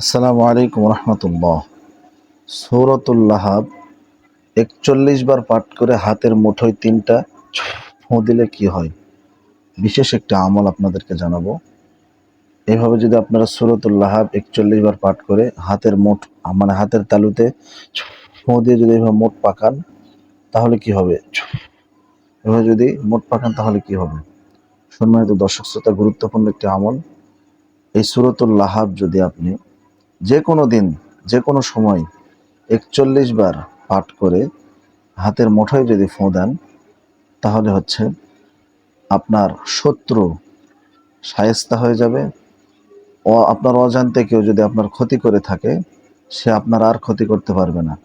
আসসালামু আলাইকুম রহমতুল্লাহ। সৌরতুল্লাহাব একচল্লিশ বার পাঠ করে হাতের মুঠোয় তিনটা ফোঁ দিলে কি হয়? বিশেষ একটা আমল আপনাদেরকে জানাব। এইভাবে যদি আপনারা সুরতুল্লাহাব একচল্লিশ বার পাঠ করে হাতের মুঠ মানে হাতের তালুতে ফোঁ দিয়ে যদি এইভাবে মোট পাকান, তাহলে কি হবে? এভাবে যদি মোট পাকান, তাহলে কি হবে? সম্মানিত দর্শক শ্রোতা, গুরুত্বপূর্ণ একটি আমল। এই সুরতুল্লাহাব যদি আপনি যে কোনো দিন, যে কোনো সময় একচল্লিশ বার পাঠ করে হাতের মুঠোয় যদি ফোঁ দেন, তাহলে হচ্ছে আপনার শত্রু সায়স্তা হয়ে যাবে। ও আপনার অজান্তে কেউ যদি আপনার ক্ষতি করে থাকে, সে আপনার আর ক্ষতি করতে পারবে না।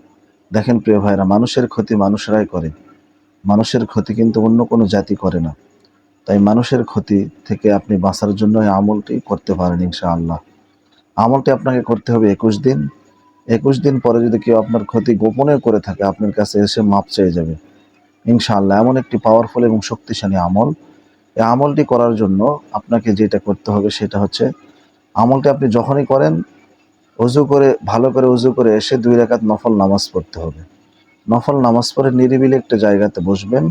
দেখেন প্রিয় ভাইরা, মানুষের ক্ষতি মানুষেরাই করে। মানুষের ক্ষতি কিন্তু অন্য কোনো জাতি করে না। তাই মানুষের ক্ষতি থেকে আপনি বাঁচার জন্য আমলটি করতে পারেন ইনশাআল্লাহ। আমলটি আপনাকে করতে হবে একুশ দিন। একুশ দিন পরে যদি কেউ আপনার ক্ষতি গোপনে করে থাকে, আপনার কাছে এসে মাপ চেয়ে যাবে। ইনশাআল্লাহ, এমন একটি পাওয়ারফুল এবং শক্তিশালী আমল। এই আমলটি করার জন্য আপনাকে যেটা করতে হবে সেটা হচ্ছে, আমলটি আপনি যখনই করেন অজু করে, ভালো করে অজু করে এসে দুই রাকাত নফল নামাজ পড়তে হবে। নফল নামাজ পড়ে নিরিবিলি একটা জায়গাতে বসবেন।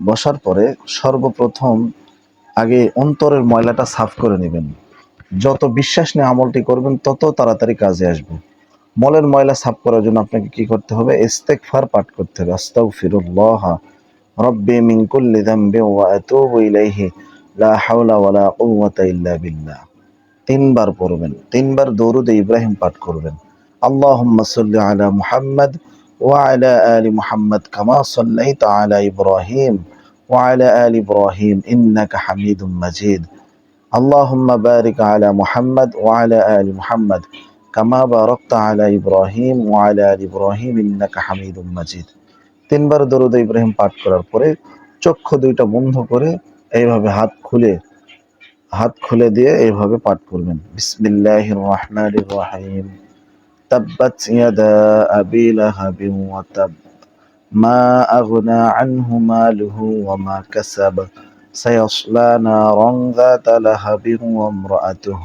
বসার পরে সর্বপ্রথম আগে অন্তরের ময়লাটা সাফ করে নেবেন। যত বিশ্বাস নিয়ে আমলটি করবেন, তত তাড়াতাড়ি কাজে আসবে। মলের ময়লা সাফ করার জন্য আপনাকে কি করতে হবে? ইস্তেকফার পাঠ করতে হবে। আস্তাগফিরুল্লাহ। রব্বি মিন কুল্লি যামবি ওয়া আতুবু ইলাইহি। লা হাওলা ওয়ালা কুওয়াতা ইল্লা বিল্লাহ। তিনবার পড়বেন। তিনবার দরুদ ইব্রাহিম পাঠ করবেন। আল্লাহুম্মা সাল্লি আলা মুহাম্মদ ওয়া আলা আলি মুহাম্মদ কামা সাল্লাইতা আলা ইব্রাহিম। ওয়া আলা আলি ইব্রাহিম ইন্নাকা হামিদুম মাজিদ। اللهم بارك على محمد وعلى آل محمد كما باركت على إبراهيم وعلى آل إبراهيم إنك حميد مجيد তিনবার দরুদ ইব্রাহিম পাঠ করার পরে চক্ষু দুইটা বন্ধ করে এইভাবে হাত খুলে হাত খুলে দিয়ে এইভাবে পাঠ করবেন বিসমিল্লাহির রহমানির রহিম তাব্বাত ইয়াদা আবি লাহাবিন ওয়া তাব মা আগনা আনহু মালুহু ওয়া মা কাসাব سيصلى نارا ذات لهب وامرأته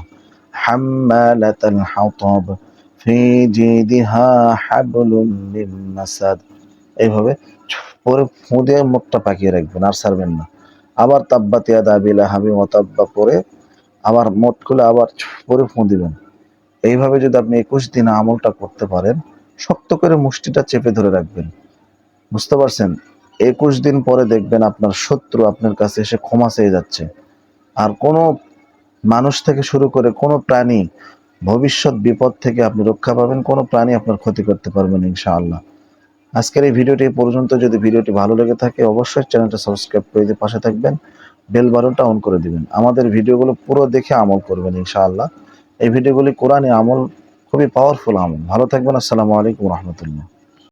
حمالة الحطب في جيدها حبل من مسد এইভাবে পরে ফু দিয়ে মুখটা পাকিয়ে রাখবেন আর ছাড়বেন না আবার তাব্বাত ইয়াদা আবি লাহাবি মতাব্বা পরে আবার মোট খুলে আবার পরে ফু দিবেন এইভাবে যদি আপনি একুশ দিন আমলটা করতে পারেন শক্ত করে মুষ্টিটা চেপে ধরে রাখবেন বুঝতে পারছেন একুশ দিন পরে দেখবেন আপনার শত্রু আপনার কাছে এসে ক্ষমা চেয়ে যাচ্ছে। আর কোনো মানুষ থেকে শুরু করে কোনো প্রাণী ভবিষ্যৎ বিপদ থেকে আপনি রক্ষা পাবেন, কোনো প্রাণী আপনার ক্ষতি করতে পারবেন ইনশাআল্লাহ। আজকের এই ভিডিওটি পর্যন্ত। যদি ভিডিওটি ভালো লেগে থাকে, অবশ্যই চ্যানেলটা সাবস্ক্রাইব করে দিয়ে পাশে থাকবেন, বেল বাটনটা অন করে দিবেন। আমাদের ভিডিওগুলো পুরো দেখে আমল করবেন, ইনশাআল্লাহ। এই ভিডিওগুলি কোরআনে আমল, খুবই পাওয়ারফুল আমল। ভালো থাকবেন, আসসালামু আলাইকুম রহমতুল্লাহ।